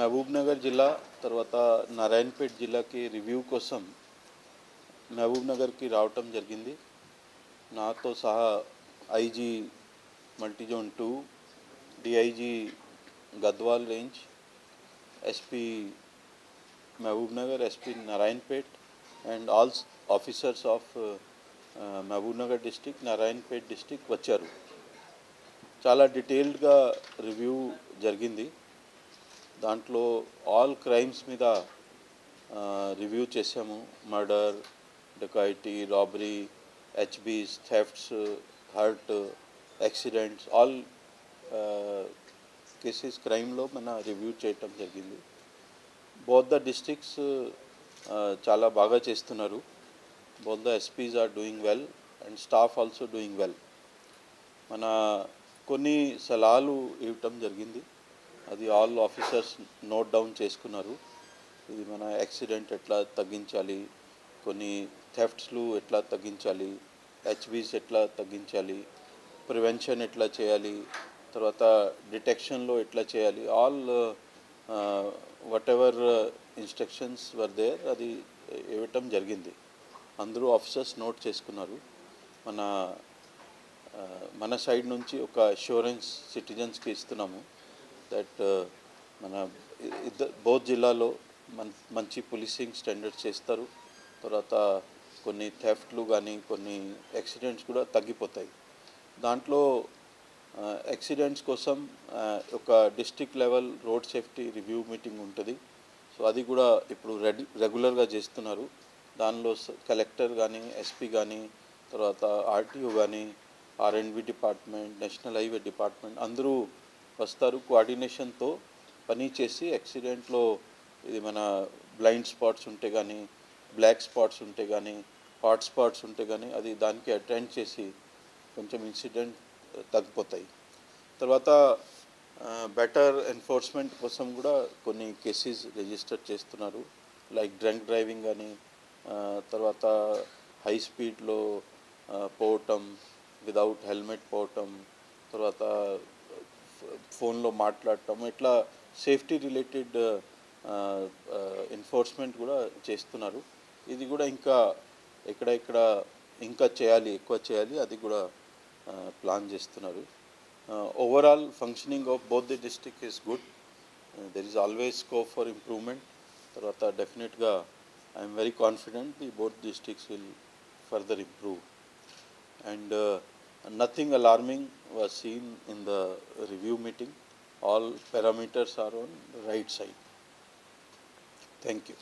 తర్వాత నారాయణపేట్ జిల్లాకి రివ్యూ కోసం మహబూబ్ నగర్కి రావటం జరిగింది నాతో సహా IG multizone two DIG Gadwal range SP Mahabub Nagar SP Narayanpet and all officers of Mahabub Nagar district Narayanpet district వచ్చారు చాలా డీటెయిల్డ్గా రివ్యూ జరిగింది దాంట్లో ఆల్ క్రైమ్స్ మీద రివ్యూ చేసాము murder dacoity robbery HBs thefts hurt accidents all cases క్రైమ్లో మన review చేయటం జరిగింది. బోత్ ద డిస్ట్రిక్ట్స్ చాలా బాగా చేస్తున్నారు. Both the SPs are doing well and staff also doing well. మన కొన్ని సలహాలు ఇవ్వటం జరిగింది. అది ఆల్ ఆఫీసర్స్ నోట్ డౌన్ చేసుకున్నారు. ఇది మన యాక్సిడెంట్ ఎట్లా తగ్గించాలి కొన్ని థెఫ్ట్స్లు ఎట్లా తగ్గించాలి హెచ్బీస్ ఎట్లా తగ్గించాలి ప్రివెన్షన్ ఎట్లా చేయాలి తర్వాత డిటెక్షన్లో ఎట్లా చేయాలి all whatever instructions were there అది ఇవ్వటం జరిగింది. అందరూ ఆఫీసర్స్ నోట్ చేసుకున్నారు. మన మన సైడ్ నుంచి ఒక అష్యూరెన్స్ సిటిజన్స్కి ఇస్తున్నాము. దట్ uh, మన ఇద్దరు బోత్ జిల్లాలో మన మంచి పోలీసింగ్ స్టాండర్డ్స్ చేస్తారు. తర్వాత కొన్ని థెఫ్ట్లు కానీ కొన్ని యాక్సిడెంట్స్ కూడా తగ్గిపోతాయి. దాంట్లో యాక్సిడెంట్స్ కోసం ఒక district level road safety review meeting ఉంటుంది. సో అది కూడా ఇప్పుడు రెడ్ రెగ్యులర్గా చేస్తున్నారు. దానిలో కలెక్టర్ కానీ ఎస్పీ కానీ తర్వాత ఆర్టీఓ కానీ ఆర్ఎండ్బి డిపార్ట్మెంట్ నేషనల్ హైవే డిపార్ట్మెంట్ అందరూ వస్తారు. కోఆర్డినేషన్తో పని చేసి యాక్సిడెంట్లో ఇది మన బ్లైండ్ స్పాట్స్ ఉంటే కానీ బ్లాక్ స్పాట్స్ ఉంటే కానీ హాట్ స్పాట్స్ ఉంటే కానీ అది దానికి అటెండ్ చేసి కొంచెం ఇన్సిడెంట్ తగ్గిపోతాయి. తర్వాత బెటర్ ఎన్ఫోర్స్మెంట్ కోసం కూడా కొన్ని కేసెస్ రిజిస్టర్ చేస్తున్నారు. లైక్ డ్రంక్ డ్రైవింగ్ కానీ తర్వాత హై స్పీడ్లో పోవటం విదౌట్ హెల్మెట్ పోవటం తర్వాత ఫోన్లో మాట్లాడటం ఇట్లా సేఫ్టీ రిలేటెడ్ ఎన్ఫోర్స్మెంట్ కూడా చేస్తున్నారు. ఇది కూడా ఇంకా ఎక్కడెక్కడ ఇంకా చేయాలి ఎక్కువ చేయాలి అది కూడా ప్లాన్ చేస్తున్నారు. Overall functioning of both the district is good there is always scope for improvement తర్వాత డెఫినెట్గా I'm very confident the both districts will further improve and nothing alarming was seen in the review meeting. All parameters are on the right side. Thank you.